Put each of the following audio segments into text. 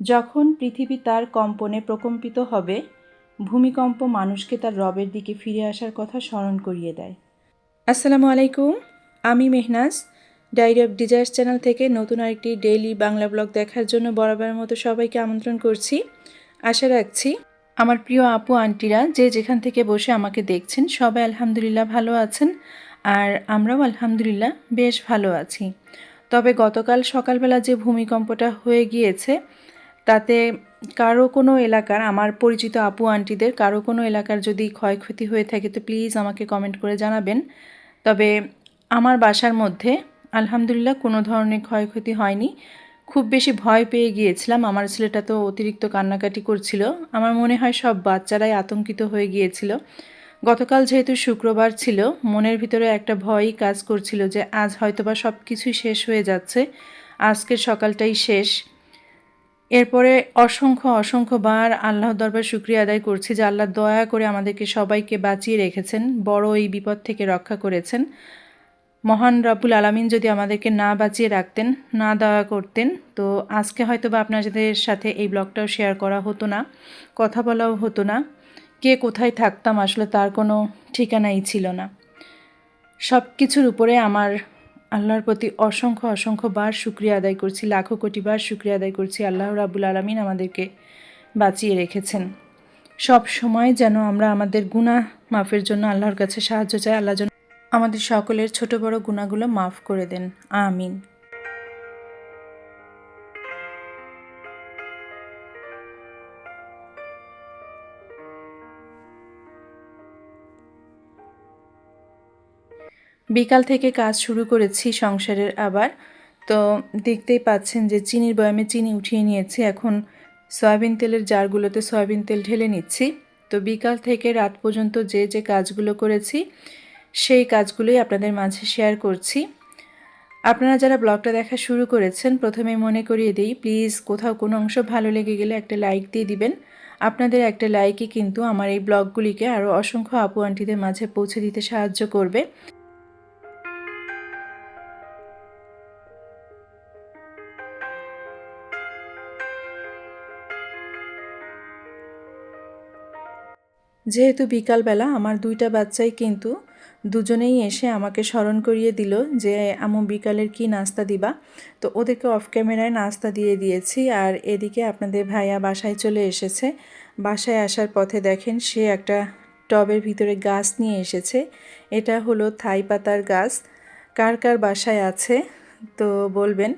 যখন পৃথিবী তার কম্পনে প্রকম্পিত হবে, ভূমিকম্প মানুষকে তার রবের দিকে ফিরে আসার কথা স্মরণ করিয়ে দেয়। আসসালামু আলাইকুম, আমি Mehnaz. Diary of desires channel থেকে নতুন আরেকটি ডেইলি বাংলা ব্লগ দেখার জন্য বরাবরের মতো সবাইকে আমন্ত্রণ করছি। আশা রাখছি আমার প্রিয় আপু, আন্টিরা যে যেখান থেকে বসে আমাকে দেখছেন, সবাই আলহামদুলিল্লাহ ভালো আছেন আর আমরাও আলহামদুলিল্লাহ বেশ ভালো আছি। তবে গতকাল সকালবেলা যে ভূমিকম্পটা হয়ে গিয়েছে তাতে কারও কোনো এলাকার, আমার পরিচিত আপু, আন্টিদের কারও কোনো এলাকার যদি ক্ষয়ক্ষতি হয়ে থাকে, তো প্লিজ আমাকে কমেন্ট করে জানাবেন। তবে আমার বাসার মধ্যে আলহামদুলিল্লাহ কোনো ধরনের ক্ষয়ক্ষতি হয়নি। খুব বেশি ভয় পেয়ে গিয়েছিলাম। আমার ছেলেটা তো অতিরিক্ত কান্নাকাটি করছিল। আমার মনে হয় সব বাচ্চারাই আতঙ্কিত হয়ে গিয়েছিল। গতকাল যেহেতু শুক্রবার ছিল, মনের ভিতরে একটা ভয়ই কাজ করছিল যে আজ হয়তোবা সব কিছুই শেষ হয়ে যাচ্ছে। আজকের সকালটাই শেষ। এরপরে অসংখ্য অসংখ্য বার আল্লাহ দরবার শুক্রিয়া আদায় করছি যে আল্লাহ দয়া করে আমাদেরকে সবাইকে বাঁচিয়ে রেখেছেন, বড় এই বিপদ থেকে রক্ষা করেছেন। মহান রাবুল আলামিন যদি আমাদেরকে না বাঁচিয়ে রাখতেন, না দয়া করতেন, তো আজকে হয়তো বা আপনাদের সাথে এই ব্লগটাও শেয়ার করা হতো না, কথা বলাও হতো না, কে কোথায় থাকতাম আসলে তার কোনো ঠিকানাই ছিল না। সব কিছুর উপরে আমার আল্লাহর প্রতি অসংখ্য অসংখ্য বার শুক্রিয়া আদায় করছি, লাখো কোটি বার শুক্রিয়া আদায় করছি, আল্লাহ রাবুল আলমিন আমাদেরকে বাঁচিয়ে রেখেছেন। সব সময় যেন আমরা আমাদের গুণা মাফের জন্য আল্লাহর কাছে সাহায্য চাই, আল্লাহ যেন আমাদের সকলের ছোট বড় গুণাগুলো মাফ করে দেন। আমিন। বিকাল থেকে কাজ শুরু করেছি সংসারের আবার। তো দেখতেই পাচ্ছেন যে চিনির বয়ামে চিনি উঠিয়ে নিয়েছি। এখন সয়াবিন তেলের জারগুলোতে সয়াবিন তেল ঢেলে নিচ্ছি। তো বিকাল থেকে রাত পর্যন্ত যে যে কাজগুলো করেছি, সেই কাজগুলোই আপনাদের মাঝে শেয়ার করছি। আপনারা যারা ব্লগটা দেখা শুরু করেছেন প্রথমে মনে করিয়ে দিই, প্লিজ কোথাও কোনো অংশ ভালো লেগে গেলে একটা লাইক দিয়ে দিবেন। আপনাদের একটা লাইকই কিন্তু আমার এই ব্লগগুলিকে আরও অসংখ্য আপু আন্টিদের মাঝে পৌঁছে দিতে সাহায্য করবে। যেহেতু বিকালবেলা আমার দুইটা বাচ্চাই কিন্তু দুজনেই এসে আমাকে স্মরণ করিয়ে দিল যে আমু বিকালের কি নাস্তা দিবা? তো ওদেরকে অফ ক্যামেরায় নাস্তা দিয়ে দিয়েছি আর এদিকে আপনাদের ভাইয়া বাসায় চলে এসেছে। বাসায় আসার পথে দেখেন সে একটা টবের ভিতরে গাছ নিয়ে এসেছে। এটা হলো থাই পাতার গাছ। কার কার বাসায় আছে? তো বলবেন,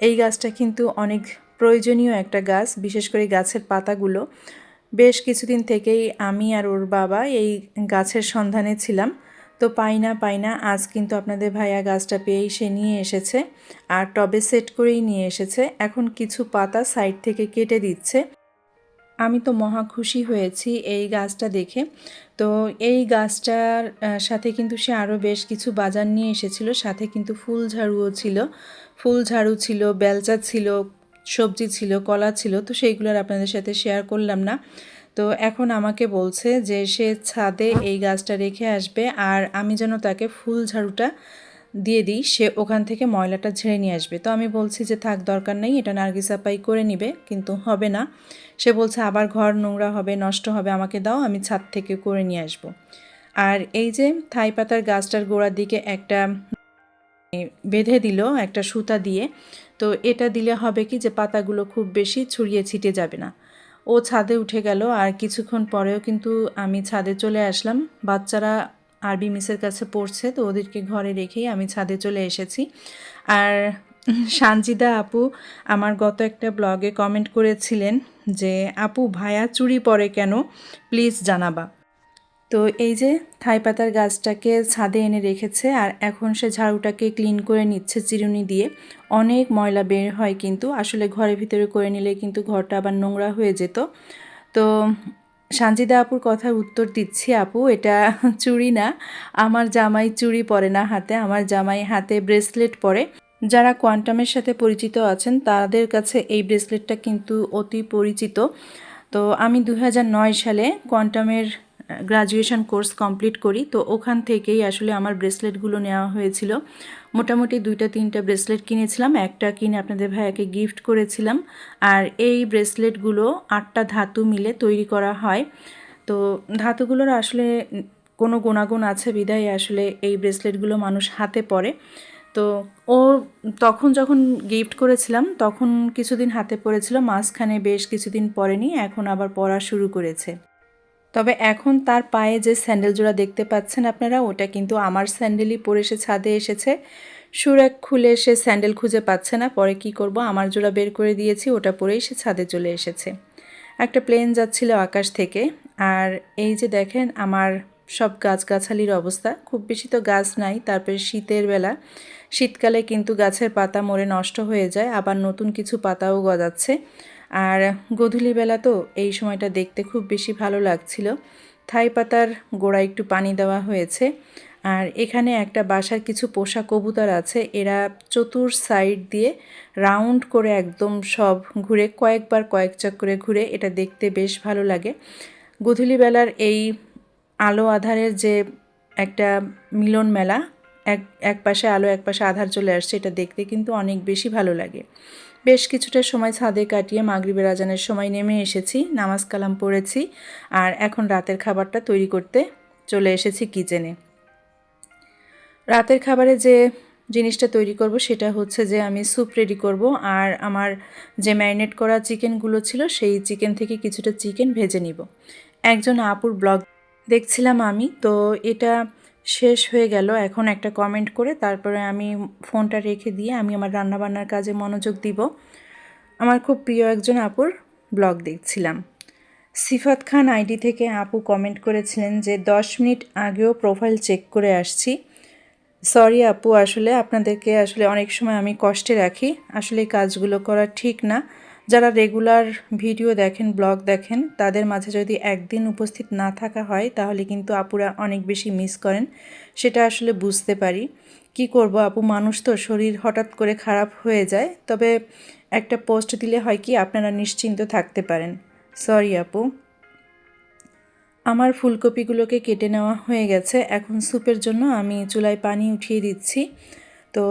এই গাছটা কিন্তু অনেক প্রয়োজনীয় একটা গাছ, বিশেষ করে গাছের পাতাগুলো। বেশ কিছুদিন থেকেই আমি আর ওর বাবা এই গাছের সন্ধানে ছিলাম। তো পাই না পাই না, আজ কিন্তু আপনাদের ভাইয়া গাছটা পেয়েই সে নিয়ে এসেছে আর টবে সেট করেই নিয়ে এসেছে। এখন কিছু পাতা সাইড থেকে কেটে দিচ্ছে। আমি তো মহা খুশি হয়েছি এই গাছটা দেখে। তো এই গাছটার সাথে কিন্তু সে আরও বেশ কিছু বাজার নিয়ে এসেছিল। সাথে কিন্তু ফুল ঝাড়ুও ছিল। ফুল ঝাড়ু ছিল, বেলচা ছিল সবজি ছিল, কলা ছিল, তো সেইগুলোর আপনাদের সাথে শেয়ার করলাম না। তো এখন আমাকে বলছে যে সে ছাদে এই গাছটা রেখে আসবে আর আমি যেন তাকে ফুল ঝাড়ুটা দিয়ে দিই, সে ওখান থেকে ময়লাটা ঝেড়ে নিয়ে আসবে। তো আমি বলছি যে থাক, দরকার নেই, এটা নার্গিস আপাই করে নিবে, কিন্তু হবে না। সে বলছে আবার ঘর নোংরা হবে, নষ্ট হবে, আমাকে দাও, আমি ছাদ থেকে করে নিয়ে আসব। আর এই যে থাই পাতার গাছটার গোড়ার দিকে একটা বেঁধে দিল, একটা সুতা দিয়ে তো এটা দিলে হবে কি যে পাতাগুলো খুব বেশি ছড়িয়ে ছিটে যাবে না। ও ছাদে উঠে গেল আর কিছুক্ষণ পরেও কিন্তু আমি ছাদে চলে আসলাম। বাচ্চারা আরবি মিসের কাছে পড়ছে তো ওদেরকে ঘরে রেখেই আমি ছাদে চলে এসেছি। আর সানজিদা আপু আমার গত একটা ব্লগে কমেন্ট করেছিলেন যে, আপু ভায়া চুরি পরে কেন? প্লিজ জানাবা। তো এই যে থাই পাতার গাছটাকে ছাদে এনে রেখেছে আর এখন সে ঝাড়ুটাকে ক্লিন করে নিচ্ছে চিরুনি দিয়ে। অনেক ময়লা বের হয় কিন্তু, আসলে ঘরের ভিতরে করে নিলে কিন্তু ঘরটা আবার নোংরা হয়ে যেত। তো সানজিদা আপুর কথার উত্তর দিচ্ছি আপু, এটা চুড়ি না। আমার জামাই চুড়ি পরে না হাতে, আমার জামাই হাতে ব্রেসলেট পরে। যারা কোয়ান্টামের সাথে পরিচিত আছেন, তাদের কাছে এই ব্রেসলেটটা কিন্তু অতি পরিচিত। তো আমি দু হাজার নয় সালে কোয়ান্টামের গ্রাজুয়েশন কোর্স কমপ্লিট করি। তো ওখান থেকেই আসলে আমার ব্রেসলেটগুলো নেওয়া হয়েছিল। মোটামুটি দুইটা, তিনটা ব্রেসলেট কিনেছিলাম। একটা কিনে আপনাদের ভাইয়াকে গিফট করেছিলাম। আর এই ব্রেসলেটগুলো আটটা ধাতু মিলে তৈরি করা হয়। তো ধাতুগুলোর আসলে কোনো গুণাগুণ আছে বিদায় আসলে এই ব্রেসলেটগুলো মানুষ হাতে পরে। তো ও তখন যখন গিফট করেছিলাম, তখন কিছুদিন হাতে পড়েছিল। মাঝখানে বেশ কিছুদিন পরেনি, এখন আবার পরা শুরু করেছে। তবে এখন তার পায়ে যে স্যান্ডেল জোড়া দেখতে পাচ্ছেন আপনারা, ওটা কিন্তু আমার স্যান্ডেলই পরে সে ছাদে এসেছে। সুরাক খুলে সে স্যান্ডেল খুঁজে পাচ্ছে না, পরে কি করব? আমার জোড়া বের করে দিয়েছি, ওটা পরেই সে ছাদে চলে এসেছে। একটা প্লেন যাচ্ছিল আকাশ থেকে, আর এই যে দেখেন আমার সব গাছগাছালির অবস্থা। খুব বেশি তো গাছ নাই, তারপরে শীতের বেলা। শীতকালে কিন্তু গাছের পাতা মরে নষ্ট হয়ে যায়, আবার নতুন কিছু পাতাও গজাচ্ছে। আর গধূলি বেলা তো এই সময়টা দেখতে খুব বেশি ভালো লাগছিল। থাই পাতার গোড়ায় একটু পানি দেওয়া হয়েছে। আর এখানে একটা বাসার কিছু পোষা কবুতর আছে, এরা চতুর সাইড দিয়ে রাউন্ড করে একদম সব ঘুরে, কয়েকবার কয়েক চক্করে ঘুরে এটা দেখতে বেশ ভালো লাগে। গধূলিবেলার এই আলো আধারের যে একটা মিলন মেলা, এক এক পাশে আলো এক পাশে আধার চলে আসছে, এটা দেখতে কিন্তু অনেক বেশি ভালো লাগে। বেশ কিছুটা সময় ছাদে কাটিয়ে মাগরিবের আজানের সময় নেমে এসেছি, নামাজ কালাম পড়েছি আর এখন রাতের খাবারটা তৈরি করতে চলে এসেছি কিচেনে। রাতের খাবারে যে জিনিসটা তৈরি করব সেটা হচ্ছে যে আমি স্যুপ রেডি করব আর আমার যে ম্যারিনেট করা চিকেনগুলো ছিল সেই চিকেন থেকে কিছুটা চিকেন ভেজে নিব। একজন আপুর ব্লগ দেখছিলাম আমি, তো এটা শেষ হয়ে গেল। এখন একটা কমেন্ট করে তারপরে আমি ফোনটা রেখে দিয়ে আমি আমার রান্নাবান্নার কাজে মনোযোগ দিব। আমার খুব প্রিয় একজন আপুর ব্লগ দেখছিলাম। সিফাত খান আইডি থেকে আপু কমেন্ট করেছিলেন যে, দশ মিনিট আগেও প্রোফাইল চেক করে আসছি। সরি আপু, আসলে আপনাদেরকে আসলে অনেক সময় আমি কষ্টে রাখি। আসলে কাজগুলো করা ঠিক না। যারা রেগুলার ভিডিও দেখেন, ব্লগ দেখেন, তাদের মাঝে যদি একদিন উপস্থিত না থাকা হয়, তাহলে কিন্তু আপুরা অনেক বেশি মিস করেন। সেটা আসলে বুঝতে পারি। কি করব আপু? মানুষ তো, শরীর হঠাৎ করে খারাপ হয়ে যায়। তবে একটা পোস্ট দিলে হয় কি, আপনারা নিশ্চিন্ত থাকতে পারেন। সরি আপু। আমার ফুলকপিগুলোকে কেটে নেওয়া হয়ে গেছে। এখন স্যুপের জন্য আমি চুলায় পানি উঠিয়ে দিচ্ছি। তো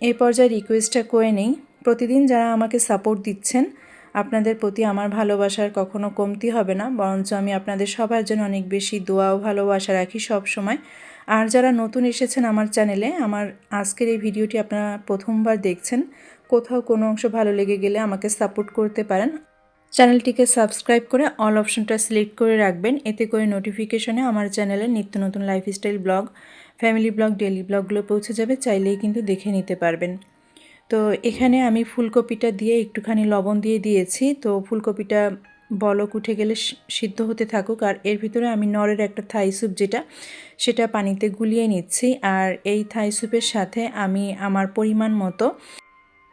এই পর্যায়ে রিকোয়েস্টটা করে নেই। প্রতিদিন যারা আমাকে সাপোর্ট দিচ্ছেন, আপনাদের প্রতি আমার ভালোবাসার কখনো কমতি হবে না। বরঞ্চ আমি আপনাদের সবার জন্য অনেক বেশি দোয়া ও ভালোবাসা রাখি সব সময় আর যারা নতুন এসেছেন আমার চ্যানেলে আমার আজকের এই ভিডিওটি আপনারা প্রথমবার দেখছেন, কোথাও কোনো অংশ ভালো লেগে গেলে আমাকে সাপোর্ট করতে পারেন। চ্যানেলটিকে সাবস্ক্রাইব করে অল অপশনটা সিলেক্ট করে রাখবেন। এতে করে নোটিফিকেশনে আমার চ্যানেলে নিত্য নতুন lifestyle blog family blog daily ব্লগগুলো পৌঁছে যাবে। চাইলেই কিন্তু দেখে নিতে পারবেন। তো এখানে আমি ফুলকপিটা দিয়ে একটুখানি লবণ দিয়ে দিয়েছি। তো ফুলকপিটা বলক উঠে গেলে সিদ্ধ হতে থাকুক। আর এর ভিতরে আমি নরের একটা থাই স্যুপ যেটা, সেটা পানিতে গুলিয়ে নিচ্ছি। আর এই থাই স্যুপের সাথে আমি আমার পরিমাণ মতো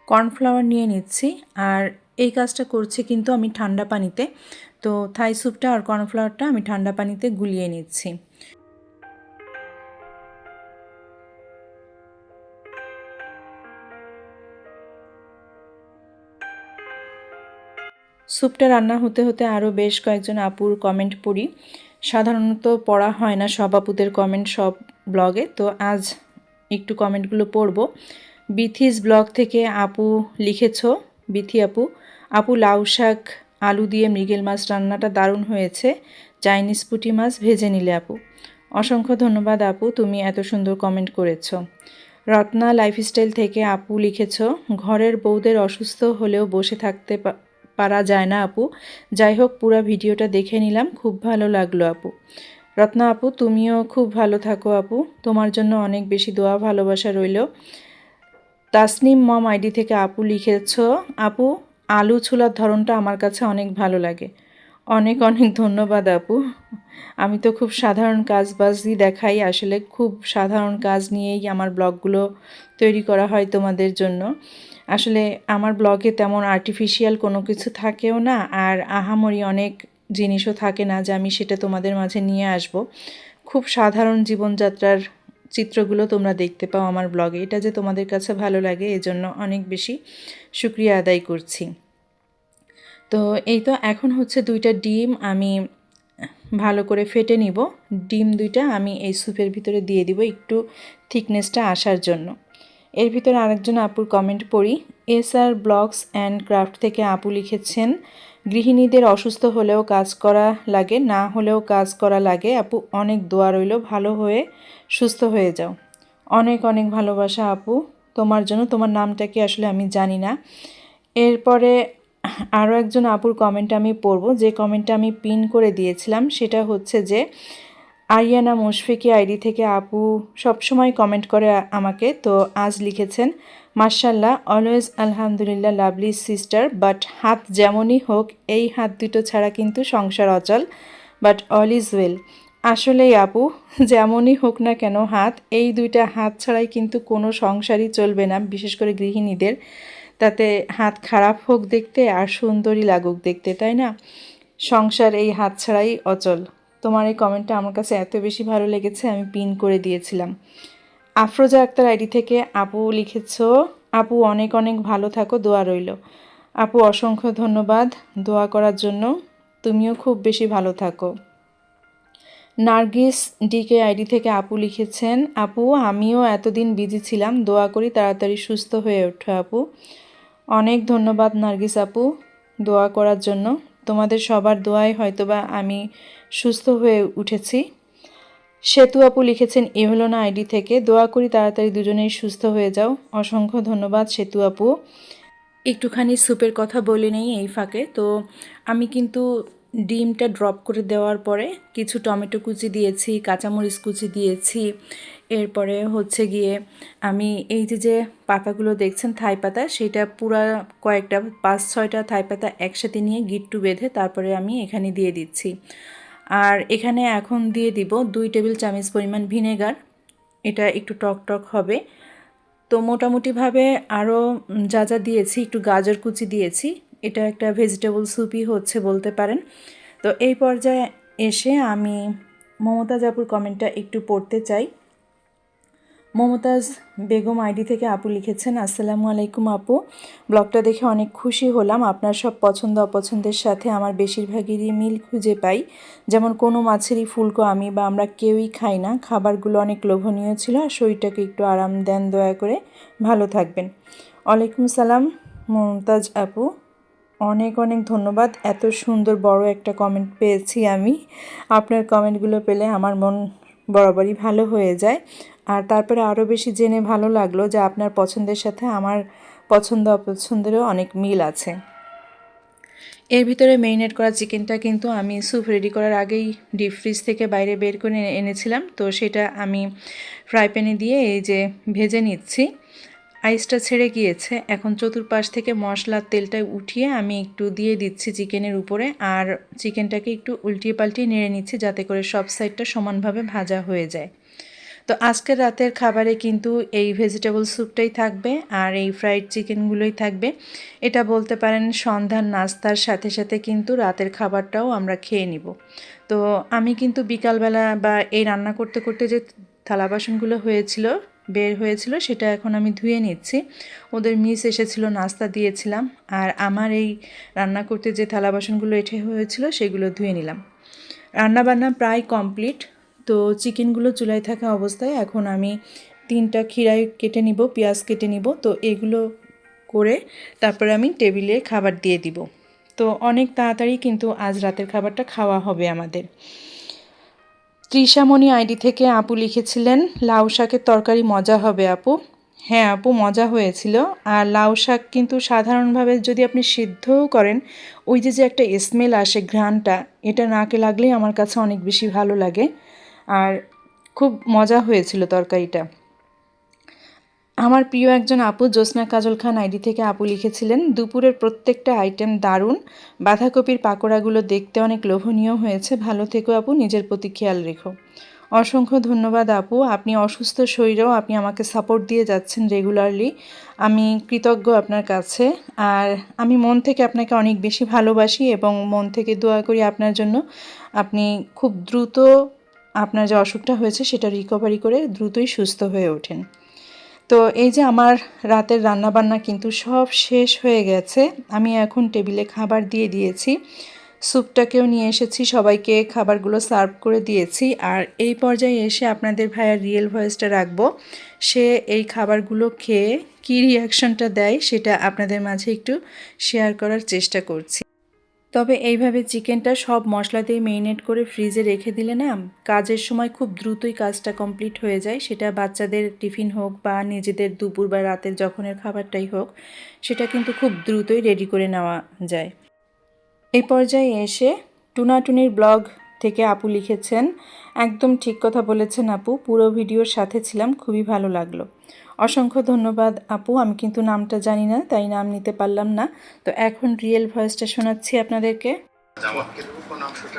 কর্নফ্লাওয়ার নিয়ে নিচ্ছি। আর এই কাজটা করছি কিন্তু আমি ঠান্ডা পানিতে। তো থাই স্যুপটা আর কর্নফ্লাওয়ারটা আমি ঠান্ডা পানিতে গুলিয়ে নিচ্ছি। স্যুপটা রান্না হতে হতে আরও বেশ কয়েকজন আপুর কমেন্ট পড়ি। সাধারণত পড়া হয় না, সব আপুদের কমেন্ট সব ব্লগে তো আজ একটু কমেন্টগুলো পড়ব। বিথিস ব্লগ থেকে আপু লিখেছ, বিথি আপু আপু, লাউ শাক, আলু দিয়ে মৃগেল মাছ রান্নাটা দারুণ হয়েছে। চাইনিজ পুটি মাছ ভেজে নিলে আপু। অসংখ্য ধন্যবাদ আপু, তুমি এত সুন্দর কমেন্ট করেছ। রত্না লাইফস্টাইল থেকে আপু লিখেছ, ঘরের বউদের অসুস্থ হলেও বসে থাকতে পারা যায় না আপু। যাই হোক, পুরো ভিডিওটা দেখে নিলাম, খুব ভালো লাগল আপু। রত্না আপু, তুমিও খুব ভালো থাকো আপু। তোমার জন্য অনেক বেশি দোয়া, ভালোবাসা রইল। তাসনিম মম আইডি থেকে আপু লিখেছ। আপু, আলু ছোলার ধরনটা আমার কাছে অনেক ভালো লাগে। অনেক অনেক ধন্যবাদ আপু। আমি তো খুব সাধারণ কাজ বাজই দেখাই, আসলে খুব সাধারণ কাজ নিয়েই আমার ব্লগগুলো তৈরি করা হয় তোমাদের জন্য। আসলে আমার ব্লগে তেমন আর্টিফিশিয়াল কোনো কিছু থাকেও না, আর আহামরি অনেক জিনিসও থাকে না যে আমি সেটা তোমাদের মাঝে নিয়ে আসব। খুব সাধারণ জীবনযাত্রার চিত্রগুলো তোমরা দেখতে পাও আমার ব্লগে এটা যে তোমাদের কাছে ভালো লাগে, এজন্য অনেক বেশি সুক্রিয়া আদায় করছি। তো এই তো এখন হচ্ছে দুইটা ডিম, আমি ভালো করে ফেটে নিব। ডিম দুইটা আমি এই স্যুপের ভিতরে দিয়ে দিব একটু থিকনেসটা আসার জন্য। এর ভিতরে আরেকজন আপুর কমেন্ট পড়ি, S R blogs and craft থেকে আপু লিখেছেন, গৃহিণীদের অসুস্থ হলেও কাজ করা লাগে, না হলেও কাজ করা লাগে। আপু, অনেক দোয়া রইল, ভালো হয়ে সুস্থ হয়ে যাও। অনেক অনেক ভালোবাসা আপু, তোমার জন্য, তোমার নামটা কি আসলে আমি জানি না। এরপরে আরও একজন আপুর কমেন্ট আমি পড়ব, যে কমেন্টটা আমি পিন করে দিয়েছিলাম, সেটা হচ্ছে যে আরিয়ানা মুশফিকি আইডি থেকে আপু সবসময় কমেন্ট করে আমাকে, তো আজ লিখেছেন মার্শাল্লাহ অলওয়েজ আলহামদুলিল্লাহ লাভলি সিস্টার বাট হাত যেমনই হোক, এই হাত দুটো ছাড়া কিন্তু সংসার অচল বাট অল ইজ ওয়েল আসলেই আপু, যেমনই হোক না কেন, হাত, এই দুইটা হাত ছাড়াই কিন্তু কোনো সংসারই চলবে না, বিশেষ করে গৃহিণীদের। তাতে হাত খারাপ হোক দেখতে আর সুন্দরী লাগুক দেখতে, তাই না? সংসার এই হাত ছাড়াই অচল। তোমার এই কমেন্টটা আমার কাছে এত বেশি ভালো লেগেছে, আমি পিন করে দিয়েছিলাম। আফরোজা আক্তার আইডি থেকে আপু লিখেছ, আপু অনেক অনেক ভালো থাকো, দোয়া রইল। আপু অসংখ্য ধন্যবাদ, দোয়া করার জন্য। তুমিও খুব বেশি ভালো থাকো। নার্গিস ডিকে আইডি থেকে আপু লিখেছেন, আপু, আমিও এতদিন বিজি ছিলাম, দোয়া করি তাড়াতাড়ি সুস্থ হয়ে ওঠো আপু। অনেক ধন্যবাদ নার্গিস আপু, দোয়া করার জন্য। তোমাদের সবার দোয়াই হয়তোবা আমি সুস্থ হয়ে উঠেছি। সেতু আপু লিখেছেন এ হলো না আইডি থেকে দোয়া করি তাড়াতাড়ি দুজনেই সুস্থ হয়ে যাও। অসংখ্য ধন্যবাদ সেতু আপু। একটুখানি স্যুপের কথা বলে নেই এই ফাঁকে। তো আমি কিন্তু ডিমটা ড্রপ করে দেওয়ার পরে কিছু টমেটো কুচি দিয়েছি, কাঁচামরিচ কুচি দিয়েছি এরপরে হচ্ছে গিয়ে আমি এই যে যে পাতাগুলো দেখছেন থাই পাতা, সেটা পুরা কয়েকটা পাঁচ, ছয়টা থাই পাতা একসাথে নিয়ে গিট্টু বেঁধে তারপরে আমি এখানে দিয়ে দিচ্ছি। আর এখানে এখন দিয়ে দিব দুই টেবিল চামচ পরিমাণ ভিনেগার, এটা একটু টক টক হবে। তো মোটামুটিভাবে আরও যা যা দিয়েছি, একটু গাজর কুচি দিয়েছি, এটা একটা ভেজিটেবল স্যুপই হচ্ছে বলতে পারেন। তো এই পর্যায়ে এসে আমি মমতা জাপুর কমেন্টটা একটু পড়তে চাই। মমতাজ বেগম আইডি থেকে আপু লিখেছেন, আসসালামু আলাইকুম আপু। ব্লগটা দেখে অনেক খুশি হলাম। আপনার সব পছন্দ অপছন্দের সাথে আমার বেশিরভাগেরই মিল খুঁজে পাই। যেমন কোনো মাছেরই ফুলকো আমি বা আমরা কেউই খাই না। খাবারগুলো অনেক লোভনীয় ছিল, আর শরীরটাকে একটু আরাম দেন দয়া করে। ভালো থাকবেন। ওয়ালাইকুম সালাম, মমতাজ আপু। অনেক অনেক ধন্যবাদ। এত সুন্দর বড় একটা কমেন্ট পেয়েছি আমি। আপনার কমেন্টগুলো পেলে আমার মন বরাবরই ভালো হয়ে যায়। আর তারপরে আরও বেশি জেনে ভালো লাগল যে আপনার পছন্দের সাথে আমার পছন্দ অপছন্দেরও অনেক মিল আছে। এর ভিতরে মেরিনেট করা চিকেনটা কিন্তু আমি স্যুপ রেডি করার আগেই ডিপ ফ্রিজ থেকে বাইরে বের করে এনেছিলাম। তো সেটা আমি ফ্রাই প্যানে দিয়ে এই যে ভেজে নিচ্ছি। আইসটা ছেড়ে গিয়েছে। এখন চতুর্পাশ থেকে মশলার তেলটা উঠিয়ে আমি একটু দিয়ে দিচ্ছি চিকেনের উপরে। আর চিকেনটাকে একটু উল্টিয়ে পাল্টিয়ে নেড়ে নিচ্ছি যাতে করে সব সাইডটা সমানভাবে ভাজা হয়ে যায়। তো আজকের রাতের খাবারে কিন্তু এই ভেজিটেবল স্যুপটাই থাকবে আর এই ফ্রাইড চিকেনগুলোই থাকবে। এটা বলতে পারেন সন্ধ্যার নাস্তার সাথে সাথে কিন্তু রাতের খাবারটাও আমরা খেয়ে নিব। তো আমি কিন্তু বিকালবেলা বা এই রান্না করতে করতে যে থালা বাসনগুলো হয়েছিল, বের হয়েছিল, সেটা এখন আমি ধুয়ে নিচ্ছি। ওদের মিস এসেছিল, নাস্তা দিয়েছিলাম আর আমার এই রান্না করতে যে থালা বাসনগুলো এঠে হয়েছিল, সেগুলো ধুয়ে নিলাম। রান্নাবান্না প্রায় কমপ্লিট তো চিকেনগুলো চুলায় থাকা অবস্থায় এখন আমি তিনটা খিরাই কেটে নিব, পেঁয়াজ কেটে নিব। তো এগুলো করে তারপরে আমি টেবিলে খাবার দিয়ে দিব। তো অনেক তাড়াতাড়ি কিন্তু আজ রাতের খাবারটা খাওয়া হবে আমাদের। ত্রিশামণি আইডি থেকে আপু লিখেছিলেন, লাউ শাকের তরকারি মজা হবে আপু। হ্যাঁ আপু, মজা হয়েছিল। আর লাউ শাক কিন্তু সাধারণভাবে যদি আপনি সিদ্ধও করেন, ওই যে যে একটা স্মেল আসে ঘ্রাণটা, এটা নাকে লাগলেই আমার কাছে অনেক বেশি ভালো লাগে। আর খুব মজা হয়েছিল তরকারিটা। আমার প্রিয় একজন আপু জ্যোৎস্না কাজল খান আইডি থেকে আপু লিখেছিলেন, দুপুরের প্রত্যেকটা আইটেম দারুণ। বাঁধাকপির পাকোড়াগুলো দেখতে অনেক লোভনীয় হয়েছে। ভালো থেকো আপু, নিজের প্রতি খেয়াল রেখো। অসংখ্য ধন্যবাদ আপু। আপনি অসুস্থ শরীরেও আপনি আমাকে সাপোর্ট দিয়ে যাচ্ছেন রেগুলারলি আমি কৃতজ্ঞ আপনার কাছে। আর আমি মন থেকে আপনাকে অনেক বেশি ভালোবাসি এবং মন থেকে দোয়া করি আপনার জন্য। আপনি খুব দ্রুত আপনার যে অসুখটা হয়েছে সেটা রিকভারি করে দ্রুতই সুস্থ হয়ে ওঠেন। তো এই যে আমার রাতের রান্নাবান্না কিন্তু সব শেষ হয়ে গেছে, আমি এখন টেবিলে খাবার দিয়ে দিয়েছি। স্যুপটাকেও নিয়ে এসেছি, সবাইকে খাবারগুলো সার্ভ করে দিয়েছি। আর এই পর্যায়ে এসে আপনাদের ভাইয়ার রিয়েল ভয়েসটা রাখব। সে এই খাবারগুলো খেয়ে কী রিয়াকশনটা দেয় সেটা আপনাদের মাঝে একটু শেয়ার করার চেষ্টা করছি। তবে এইভাবে চিকেনটা সব মশলা দিয়ে মেরিনেট করে ফ্রিজে রেখে দিলে না, কাজের সময় খুব দ্রুতই কাজটা কমপ্লিট হয়ে যায়। সেটা বাচ্চাদের টিফিন হোক বা নিজেদের দুপুর বা রাতের যখনের খাবারটাই হোক, সেটা কিন্তু খুব দ্রুতই রেডি করে নেওয়া যায়। এই পর্যায়ে এসে টুনাটুনির ব্লগ থেকে আপু লিখেছেন, একদম ঠিক কথা বলেছেন আপু, পুরো ভিডিওর সাথে ছিলাম, খুবই ভালো লাগল। অসংখ্য ধন্যবাদ আপু। আমি কিন্তু নামটা জানি না তাই নাম নিতে পারলাম না। তো এখন রিয়েল ভয়েসটা শোনাচ্ছি আপনাদেরকে।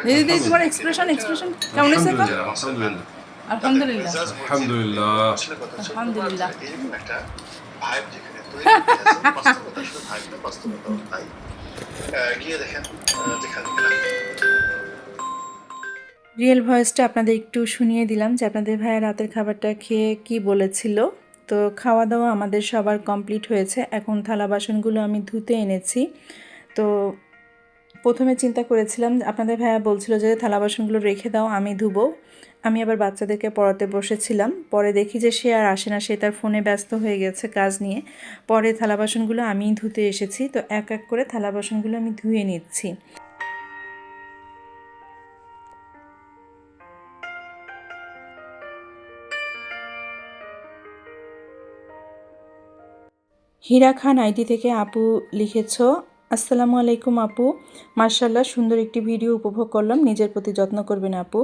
দিদি তোমার এক্সপ্রেশন এক্সপ্রেশন কেমন এখন? আলহামদুলিল্লাহ। আলহামদুলিল্লাহ। রিয়েল ভয়েসটা আপনাদের একটু শুনিয়ে দিলাম যে আপনাদের ভাইয়া রাতের খাবারটা খেয়ে কি বলেছিল। তো খাওয়া দাওয়া আমাদের সবার কমপ্লিট হয়েছে। এখন থালা বাসনগুলো আমি ধুতে এনেছি। তো প্রথমে চিন্তা করেছিলাম, আপনাদের ভাইয়া বলছিল যে থালা বাসনগুলো রেখে দাও, আমি ধুবো। আমি আবার বাচ্চাদেরকে পড়াতে বসেছিলাম। পরে দেখি যে সে আর আসে না, সে তার ফোনে ব্যস্ত হয়ে গেছে কাজ নিয়ে। পরে থালা বাসনগুলো আমিই ধুতে এসেছি। তো এক এক করে থালা বাসনগুলো আমি ধুয়ে নিচ্ছি। হীরা খান আইডি থেকে আপু লিখেছ, আসসালামু আলাইকুম আপু। মার্শাল্লাহ সুন্দর একটি ভিডিও উপভোগ করলাম। নিজের প্রতি যত্ন করবেন আপু।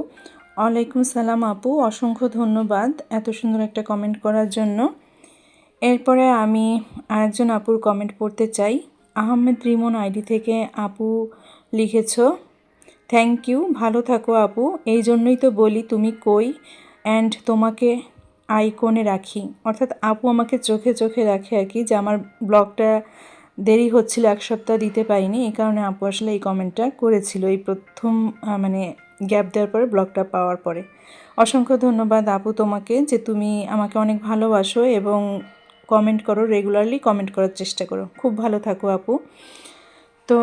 ওয়ালাইকুম সালাম আপু, অসংখ্য ধন্যবাদ এত সুন্দর একটা কমেন্ট করার জন্য। এরপরে আমি আরেকজন আপুর কমেন্ট পড়তে চাই। আহমেদ রিমন আইডি থেকে আপু লিখেছ, থ্যাংক ইউ, ভালো থাকো আপু। এই জন্যই তো বলি, তুমি কই? অ্যান্ড তোমাকে আইকনে রাখি। অর্থাৎ আপু আমাকে চোখে চোখে রাখে আর কি যে আমার ব্লগটা দেরি হচ্ছিল, এক সপ্তাহ দিতে পারিনি। এই কারণে আপু আসলে এই কমেন্টটা করেছিল। এই প্রথম মানে গ্যাপ দেওয়ার পরে ব্লগটা পাওয়ার পরে। অসংখ্য ধন্যবাদ আপু তোমাকে যে তুমি আমাকে অনেক ভালোবাসো এবং কমেন্ট করো রেগুলারলি, কমেন্ট করার চেষ্টা করো। খুব ভালো থাকো আপু। তো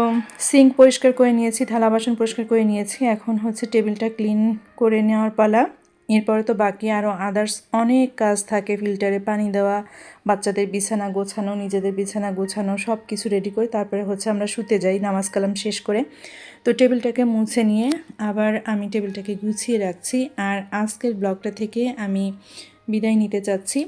সিঙ্ক পরিষ্কার করে নিয়েছি, থালা বাসন পরিষ্কার করে নিয়েছি। এখন হচ্ছে টেবিলটা ক্লিন করে নেওয়ার পালা। এরপরে তো বাকি আরও আদার্স অনেক কাজ থাকে ফিল্টারে পানি দেওয়া, বাচ্চাদের বিছানা গোছানো, নিজেদের বিছানা গোছানো সব কিছু রেডি করে তারপরে হচ্ছে আমরা শুতে যাই, নামাজ কালাম শেষ করে। তো টেবিলটাকে মুছে নিয়ে আবার আমি টেবিলটাকে গুছিয়ে রাখছি আর আজকের ব্লগটা থেকে আমি বিদায় নিতে চাচ্ছি।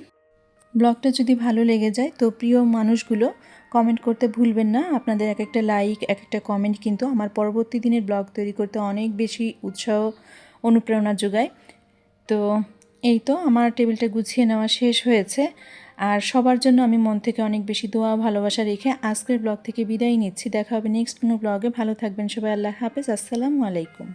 ব্লগটা যদি ভালো লেগে যায় তো প্রিয় মানুষগুলো কমেন্ট করতে ভুলবেন না, আপনাদের এক একটা লাইক এক একটা কমেন্ট কিন্তু আমার পরবর্তী দিনের ব্লগ তৈরি করতে অনেক বেশি উৎসাহ, অনুপ্রেরণা যোগায়। তো এই তো আমার টেবিলটা গুছিয়ে নেওয়া শেষ হয়েছে। আর সবার জন্য আমি মন থেকে অনেক বেশি দোয়া ভালোবাসা রেখে আজকের ব্লগ থেকে বিদায় নিচ্ছি। দেখা হবে নেক্সট কোনো ব্লগে। ভালো থাকবেন সবাই। আল্লাহ হাফেজ। আসসালামু আলাইকুম।